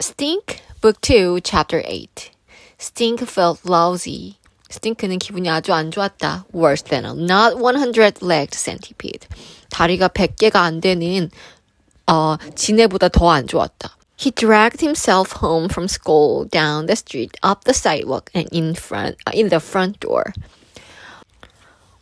Stink, Book 2, Chapter 8. Stink felt lousy. 스팅크는 기분이 아주 안 좋았다. Worse than a not 100-legged centipede. 다리가 100개가 안 되는 어, 지네보다 더 안 좋았다. He dragged himself home from school down the street, up the sidewalk, and in front, uh, in the front door.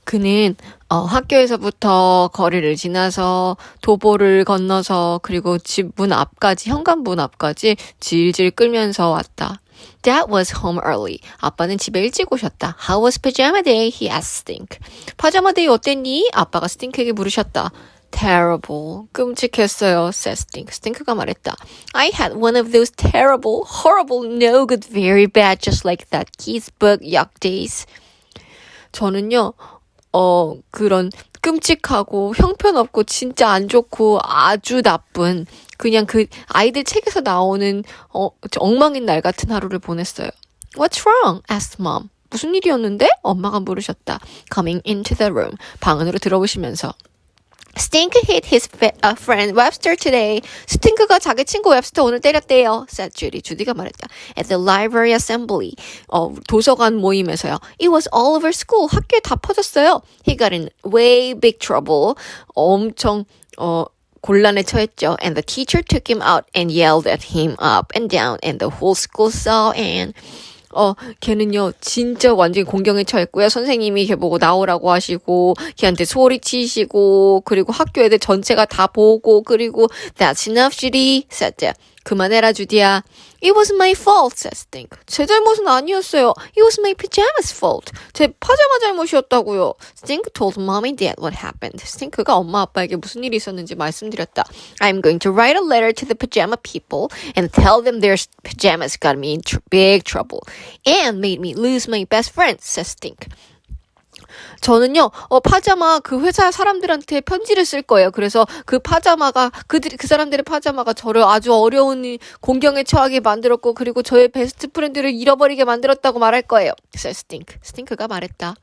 그는 어, 학교에서부터 거리를 지나서 도보를 건너서 그리고 집 문 앞까지 현관문 앞까지 질질 끌면서 왔다. Dad was home early. 아빠는 집에 일찍 오셨다. How was pajama day? He asked Stink. 파자마 데이 어땠니? 아빠가 스팅크에게 물으셨다. Terrible. 끔찍했어요. said Stink. 스팅크가 말했다. I had one of those terrible, horrible, no good, very bad, just like that Keith's book, Yuck Days. 저는요, 어, 그런 끔찍하고 형편없고 진짜 안 좋고 아주 나쁜 그냥 그 아이들 책에서 나오는 어, 엉망인 날 같은 하루를 보냈어요. What's wrong? asked mom. 무슨 일이었는데? 엄마가 물으셨다. Coming into the room. 방 안으로 들어오시면서. Stink hit his fa- uh, friend Webster today. 스팅크가 자기 친구 웹스터 오늘 때렸대요. said Judy. 주디가 말했다. At the library assembly. 어, 도서관 모임에서요. It was all over school. 학교에 다 퍼졌어요. He got in way big trouble. 엄청 어 곤란에 처했죠. And the teacher took him out and yelled at him up and down and the whole school saw and 어, 걔는요, 진짜 완전히 공경에 처했고요. 선생님이 걔 보고 나오라고 하시고, 걔한테 소리치시고, 그리고 학교 애들 전체가 다 보고, 그리고, that's enough, Judy, said Dad. 그만해라, 주디야. It was my fault, said Stink. 제 잘못은 아니었어요. It was my pajamas fault. 제 파자마 잘못이었다고요. Stink told mom and dad what happened. 스팅크가 엄마 아빠에게 무슨 일이 있었는지 말씀드렸다. I'm going to write a letter to the pajama people and tell them their pajamas got me in tr- big trouble and made me lose my best friend, said Stink. 저는요, 어, 파자마 그 회사 사람들한테 편지를 쓸 거예요. 그래서 그 파자마가, 그들이, 그 사람들의 파자마가 저를 아주 어려운 이 공경에 처하게 만들었고, 그리고 저의 베스트 프렌드를 잃어버리게 만들었다고 말할 거예요. said Stink. 스팅크가 말했다.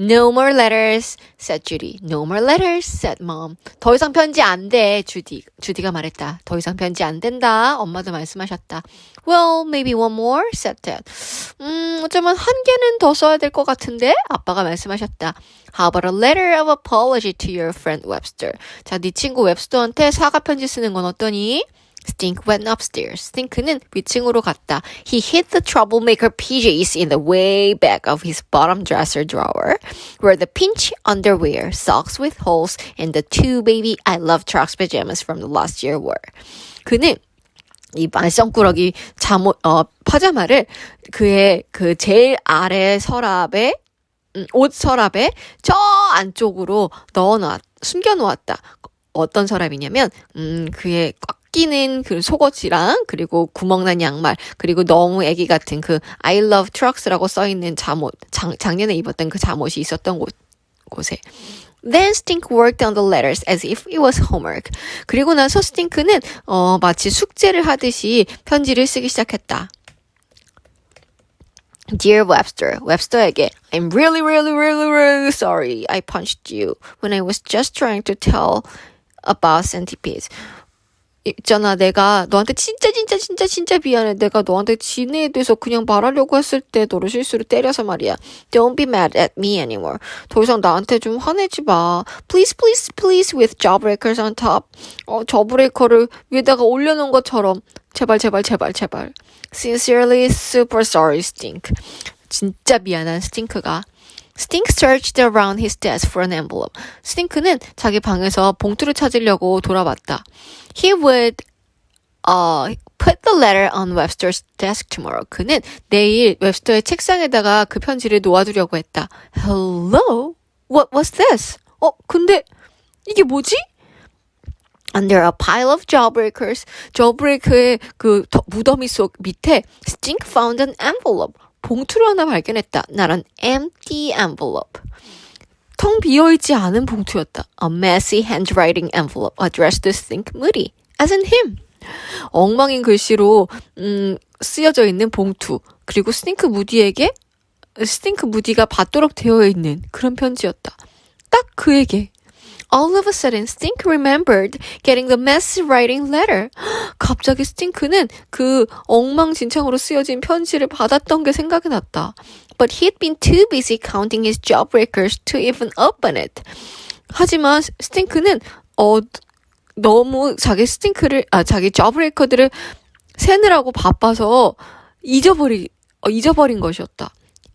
No more letters, said Judy. No more letters, said mom. 더 이상 편지 안 돼, 주디. 주디가 말했다. 더 이상 편지 안 된다. 엄마도 말씀하셨다. Well, maybe one more, said dad. 음, 어쩌면 한 개는 더 써야 될 것 같은데? 아빠가 말씀하셨다. How about a letter of apology to your friend Webster? 자, 네 친구 웹스터한테 사과 편지 쓰는 건 어떠니? Stink went upstairs. 스팅크는 위층으로 갔다. He hid the troublemaker PJs in the way back of his bottom dresser drawer, where the pinch underwear, socks with holes, and the two baby I love trucks pajamas from the last year were. 그는 이 말썽꾸러기 잠옷 어 파자마를 그의 그 제일 아래 서랍에 음, 옷 서랍에 저 안쪽으로 넣어 놓았 숨겨 놓았다. 어떤 서랍이냐면 음 그의 꽉 끼는 그 속옷이랑 그리고 구멍난 양말 그리고 너무 애기 같은 그 I love trucks라고 써 있는 잠옷 작, 작년에 입었던 그 잠옷이 있었던 곳 곳에 Then Stink worked on the letters as if it was homework. 그리고 나서 스팅크는 어 마치 숙제를 하듯이 편지를 쓰기 시작했다. Dear Webster, 웹스터에게 I'm really, really, really, really sorry I punched you when I was just trying to tell about centipedes. 있잖아, 내가 너한테 진짜, 진짜, 진짜, 진짜 미안해. 내가 너한테 지네에 대해서 그냥 말하려고 했을 때 너를 실수로 때려서 말이야. Don't be mad at me anymore. 더 이상 나한테 좀 화내지 마. Please, please, please with jawbreakers on top. 어, 저브레이커를 위에다가 올려놓은 것처럼. 제발, 제발, 제발, 제발. Sincerely, super sorry, Stink. 진짜 미안한 스팅크가. Stink searched around his desk for an envelope. 스팅크는 자기 방에서 봉투를 찾으려고 돌아봤다. He would uh, put the letter on Webster's desk tomorrow. 그는 내일 웹스터의 책상에다가 그 편지를 놓아두려고 했다. Hello? What was this? 어, 근데 이게 뭐지? Under a pile of jawbreakers, jawbreaker의 그 더- 무더미 속 밑에 Stink found an envelope. 봉투를 하나 발견했다. An empty envelope. 텅 비어있지 않은 봉투였다. A messy handwriting envelope addressed to Stink Moody, as in him. 엉망인 글씨로 음, 쓰여져 있는 봉투. 그리고 스팅크 무디에게 스팅크 무디가 받도록 되어 있는 그런 편지였다. 딱 그에게 All of a sudden, Stink remembered getting the messy writing letter. 갑자기 스팅크는 그 엉망진창으로 쓰여진 편지를 받았던 게 생각이 났다. But he'd been too busy counting his jawbreakers to even open it. 하지만 스팅크는 어 너무 자기 스팅크를 아 자기 저브레이커들을 세느라고 바빠서 잊어버리 어, 잊어버린 것이었다.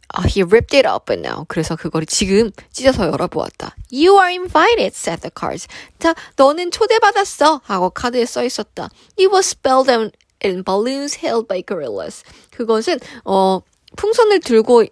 아, he ripped it open now. 그래서 그거를 지금 찢어서 열어보았다. You are invited, said the cards. 자, 너는 초대받았어. 하고 카드에 써 있었다. It was spelled out in balloons held by gorillas. 그것은 어 풍선을 들고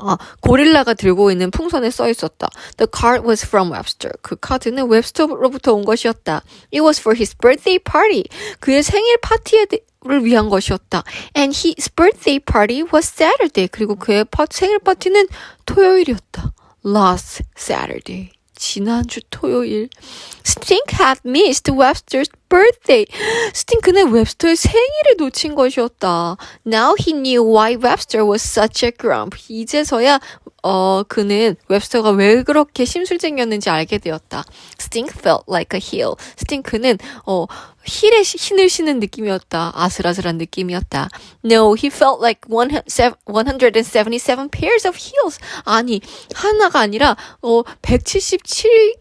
아, 고릴라가 들고 있는 풍선에 써 있었다. The card was from Webster. 그 카드는 웹스터로부터 온 것이었다. It was for his birthday party. 그의 생일 파티 를 위한 것이었다. And his birthday party was Saturday. 그리고 그의 파, 생일 파티는 토요일이었다. Last Saturday. 지난주 토요일. Stink had missed Webster's birthday. 스팅크는 웹스터의 생일을 놓친 것이었다. Now he knew why Webster was such a grump. 이제서야 어 그는 웹스터가 왜 그렇게 심술쟁이였는지 알게 되었다. Stink felt like a heel. 스팅크는 어 힐에 신을 신는 느낌이었다. 아슬아슬한 느낌이었다. No, he felt like 177 pairs of heels. 아니, 하나가 아니라 어 177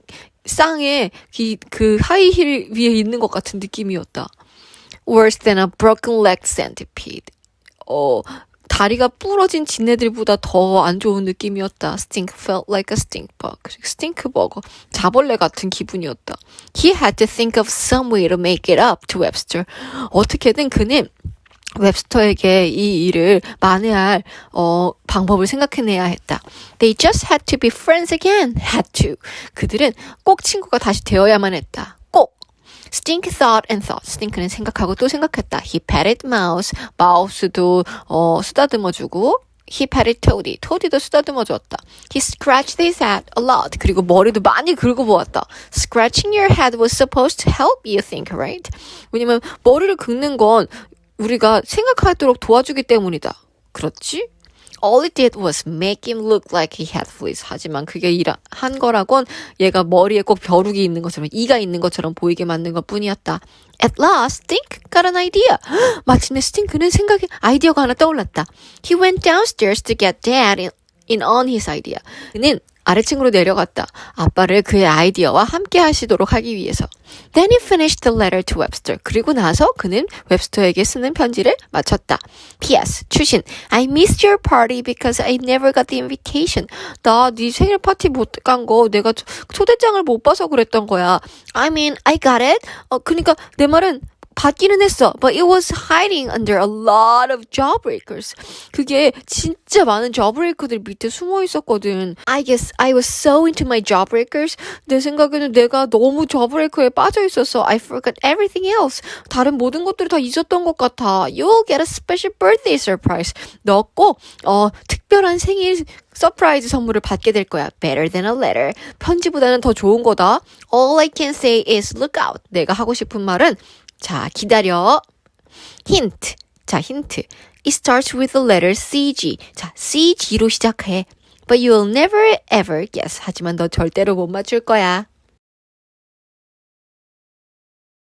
쌍의 이, 그 하이힐 위에 있는 것 같은 느낌이었다. Worse than a broken leg centipede. 어, 다리가 부러진 지네들보다 더 안 좋은 느낌이었다. Stink felt like a stink bug. 스팅크 버거. 자벌레 같은 기분이었다. He had to think of some way to make it up to Webster. 어떻게든 그는 웹스터에게 이 일을 만회할 어, 방법을 생각해내야 했다. They just had to be friends again. Had to. 그들은 꼭 친구가 다시 되어야만 했다. 꼭. Stink thought and thought. 스팅크는 생각하고 또 생각했다. He patted mouse. 마우스도 어, 쓰다듬어주고. He patted Toady. 토디도 쓰다듬어 주었다. He scratched his head a lot. 그리고 머리도 많이 긁어보았다. Scratching your head was supposed to help you think, right? 왜냐면 머리를 긁는 건 우리가 생각하도록 도와주기 때문이다. 그렇지? All it did was make him look like he had fleas. 하지만 그게 일한 거라곤 얘가 머리에 꼭 벼룩이 있는 것처럼 이가 있는 것처럼 보이게 만든 것 뿐이었다. At last, Stink got an idea. 마침내 스팅크는 생각에 아이디어가 하나 떠올랐다. He went downstairs to get Dad in, in on his idea. 그는 아래층으로 내려갔다. 아빠를 그의 아이디어와 함께 하시도록 하기 위해서. Then he finished the letter to Webster. 그리고 나서 그는 웹스터에게 쓰는 편지를 마쳤다. P.S. 추신. I missed your party because I never got the invitation. 나 네 생일 파티 못 간 거 내가 초- 초대장을 못 봐서 그랬던 거야. I mean, I got it. 어, 그러니까 내 말은 받기는 했어. But it was hiding under a lot of jawbreakers. 그게 진짜 많은 jawbreaker들 밑에 숨어 있었거든. I guess I was so into my jawbreakers. 내 생각에는 내가 너무 jawbreaker에 빠져 있어서 I forgot everything else. 다른 모든 것들을 다 잊었던 것 같아. You'll get a special birthday surprise. 너 꼭, 어, 특별한 생일 서프라이즈 선물을 받게 될 거야. Better than a letter. 편지보다는 더 좋은 거다. All I can say is look out. 내가 하고 싶은 말은 자, 기다려. 힌트. 자, 힌트. It starts with the letter CG. 자, CG로 시작해. But you'll never ever guess. 하지만 너 절대로 못 맞출 거야.